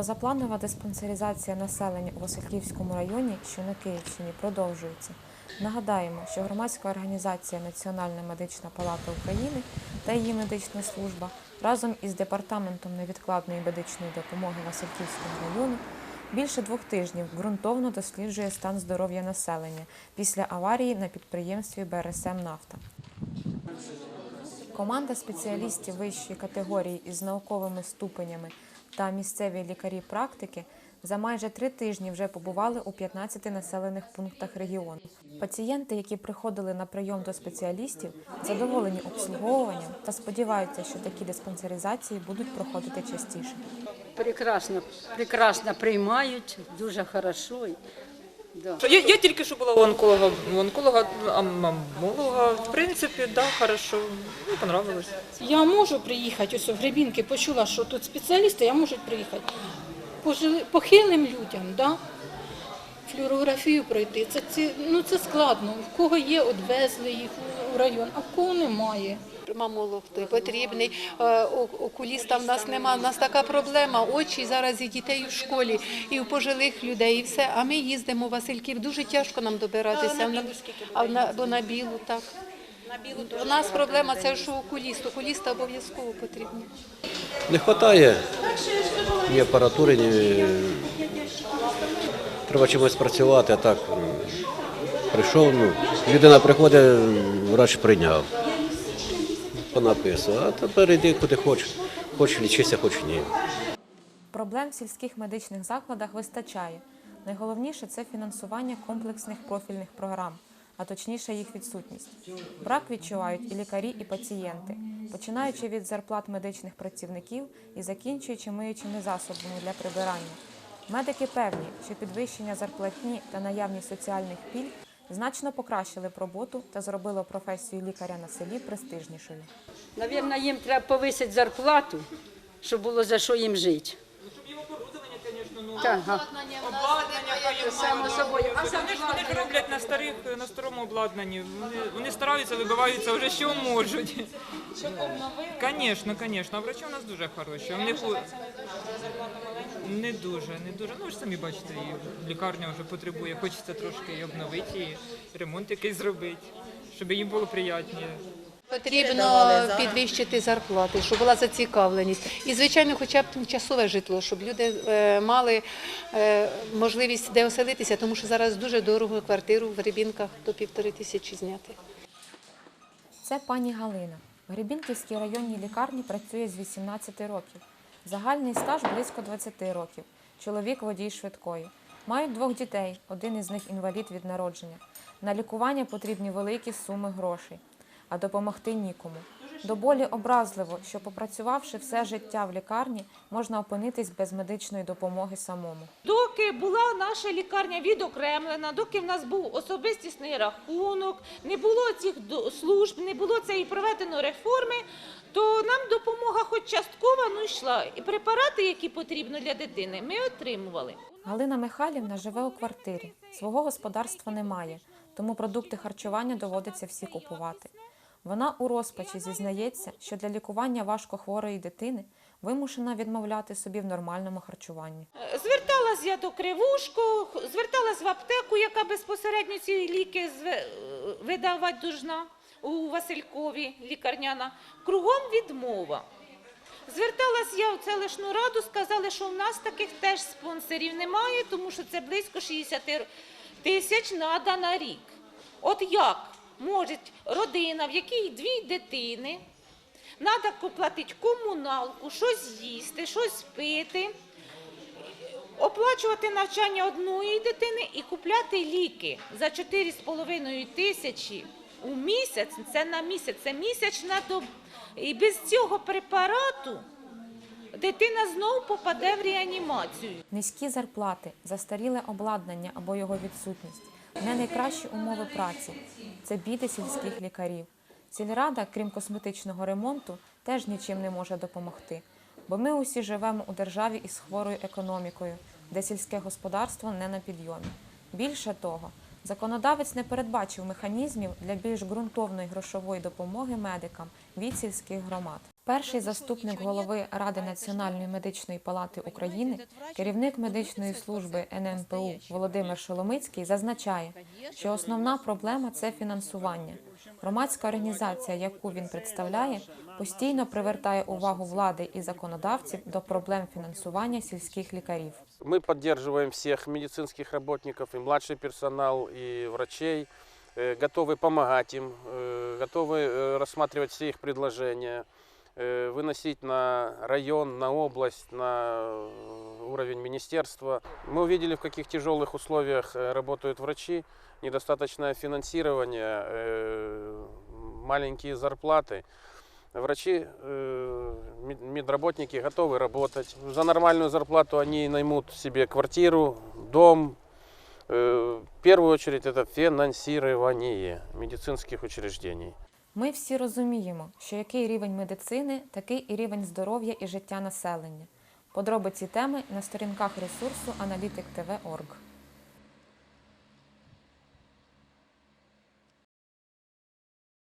Позапланова диспансеризація населення у Васильківському районі, що на Київщині, продовжується. Нагадаємо, що громадська організація Національна медична палата України та її медична служба разом із департаментом невідкладної медичної допомоги Васильківського району більше двох тижнів ґрунтовно досліджує стан здоров'я населення після аварії на підприємстві БРСМ Нафта. Команда спеціалістів вищої категорії із науковими ступенями та місцеві лікарі практики за майже три тижні вже побували у 15 населених пунктах регіону. Пацієнти, які приходили на прийом до спеціалістів, задоволені обслуговуванням та сподіваються, що такі диспансеризації будуть проходити частіше. Прекрасно, прекрасно приймають, дуже хорошо. Да. Я, я тільки що була у онколога, у онколога, а мамолога, в принципі, да, хорошо, мені понравилось. Я можу приїхати, ось в Гребінки почула, що тут спеціалісти, я можу приїхати. Пожили, похилим людям, да? Флюорографію пройти. Це, це, ну, це складно. В кого є, відвезли їх у район, а в кого немає. Мамолог той потрібний, е, окуліста в нас нема. У нас така проблема. Очі зараз і дітей у школі, і у пожилих людей, і все. А ми їздимо в Васильків. Дуже тяжко нам добиратися. А а на, бо на білу так. У нас проблема це що окуліст. Окуліста обов'язково потрібно. Не вистачає ні апаратури, ні... треба чимось працювати, а так прийшов, ну, людина приходить, врач прийняв, понаписував, а тепер йди куди хочеш, хоч лічися, хоч ні. Проблем в сільських медичних закладах вистачає. Найголовніше це фінансування комплексних профільних програм, а точніше їх відсутність. Брак відчувають і лікарі, і пацієнти, починаючи від зарплат медичних працівників і закінчуючи миючими засобами для прибирання. Медики певні, що підвищення зарплатні та наявність соціальних пільг значно покращили б роботу та зробило професію лікаря на селі престижнішою. Навірно, їм треба повисити зарплату, щоб було за що їм жити. Так. Обладнання, хай Само собою. А Вони ж вони ж роблять на старих, на старому обладнанні. Вони, вони стараються, вибиваються вже що можуть. Звісно, звісно. А врачі у нас дуже хороші. У них не дуже, не дуже. Ну ви ж самі бачите, і лікарня вже потребує, хочеться трошки і обновити її, ремонт якийсь зробити, щоб їм було приємніше. Потрібно підвищити зарплати, щоб була зацікавленість. І, звичайно, хоча б тимчасове житло, щоб люди е, мали е, можливість де оселитися, тому що зараз дуже дорого квартиру в Рибінках до півтори тисячі зняти. Це пані Галина. В Гребінківській районній лікарні працює з 18 років. Загальний стаж близько 20 років. Чоловік водій швидкої. Мають двох дітей, один із них інвалід від народження. На лікування потрібні великі суми грошей, а допомогти нікому. До болі образливо, що попрацювавши все життя в лікарні, можна опинитись без медичної допомоги самому. Доки була наша лікарня відокремлена, доки в нас був особистісний рахунок, не було цих служб, не було цієї проведено реформи, то нам допомога хоч часткова ну, йшла. І препарати, які потрібно для дитини, ми отримували. Галина Михайлівна живе у квартирі. Свого господарства немає, тому продукти харчування доводиться всі купувати. Вона у розпачі зізнається, що для лікування важкохворої дитини вимушена відмовляти собі в нормальному харчуванні. Зверталась я до Кривушку, зверталась в аптеку, яка безпосередньо ці ліки видавати должна у Василькові, лікарняна. Кругом відмова. Зверталась я в селищну раду, сказали, що в нас таких теж спонсорів немає, тому що це близько 60 тисяч треба на рік. От як може родина, в якій дві дитини, треба платити комуналку, щось їсти, щось пити, оплачувати навчання одної дитини і купляти ліки за 4,5 тисячі у місяць, це на місяць, це місячна доба. І без цього препарату дитина знову попаде в реанімацію. Низькі зарплати, застаріле обладнання або його відсутність, не найкращі умови праці це біди сільських лікарів. Сільрада, крім косметичного ремонту, теж нічим не може допомогти, бо ми усі живемо у державі із хворою економікою, де сільське господарство не на підйомі. Більше того, Законодавець не передбачив механізмів для більш ґрунтовної грошової допомоги медикам від сільських громад. Перший заступник голови Ради Національної медичної палати України, керівник медичної служби НМПУ Володимир Шоломицький зазначає, що основна проблема це фінансування. Громадська організація, яку він представляє, постійно привертає увагу влади і законодавців до проблем фінансування сільських лікарів. Мы поддерживаем всех медицинских работников, и младший персонал, и врачей, э, готовы помогать им, э, готовы э, рассматривать Э, выносить на район, на область, на э, уровень министерства. Мы увидели, в каких тяжелых условиях э, работают врачи, недостаточное финансирование, маленькие зарплаты. Врачи, мед- медработники готовы работать. За нормальную зарплату они наймут себе квартиру, дом. В первую очередь это финансирование медицинских учреждений. Ми всі розуміємо, що який рівень медицини, такий і рівень здоров'я і життя населення. Подробиці теми на сторінках ресурсу Аналітик ТВ.орг.